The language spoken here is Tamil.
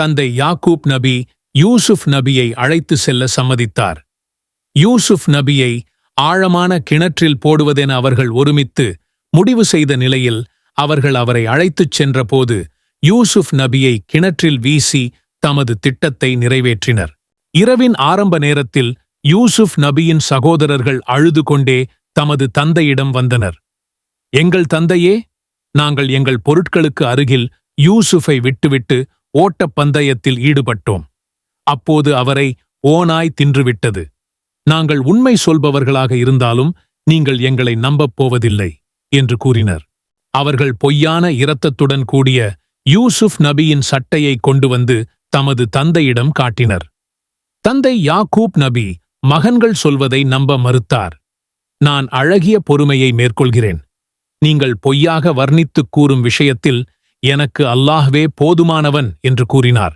தந்தை யாக்கூப் நபி யூசுப் நபியை அழைத்து செல்ல சம்மதித்தார். யூசுப் நபியை ஆழமான கிணற்றில் போடுவதென அவர்கள் ஒருமித்து முடிவு செய்த நிலையில் அவர்கள் அவரை அழைத்துச் சென்றபோது யூசுப் நபியை கிணற்றில் வீசி தமது திட்டத்தை நிறைவேற்றினர். இரவின் ஆரம்ப நேரத்தில் யூசுப் நபியின் சகோதரர்கள் அழுது கொண்டே தமது தந்தையிடம் வந்தனர். எங்கள் தந்தையே நாங்கள் எங்கள் பொருட்களுக்கு அருகில் யூசுஃபை விட்டுவிட்டு ஓட்டப் பந்தயத்தில் ஈடுபட்டோம். அப்போது அவரை ஓனாய் தின்றுவிட்டது. நாங்கள் உண்மை சொல்பவர்களாக இருந்தாலும் நீங்கள் எங்களை நம்பப் போவதில்லை என்று கூறினர். அவர்கள் பொய்யான இரத்தத்துடன் கூடிய யூசுப் நபியின் சட்டையை கொண்டு வந்து தமது தந்தையிடம் காட்டினர். தந்தை யாக்கூப் நபி மகன்கள் சொல்வதை நம்ப மறுத்தார். நான் அழகிய பொறுமையை மேற்கொள்கிறேன். நீங்கள் பொய்யாக வர்ணித்துக் கூறும் விஷயத்தில் எனக்கு அல்லாஹ்வே போதுமானவன் என்று கூறினார்.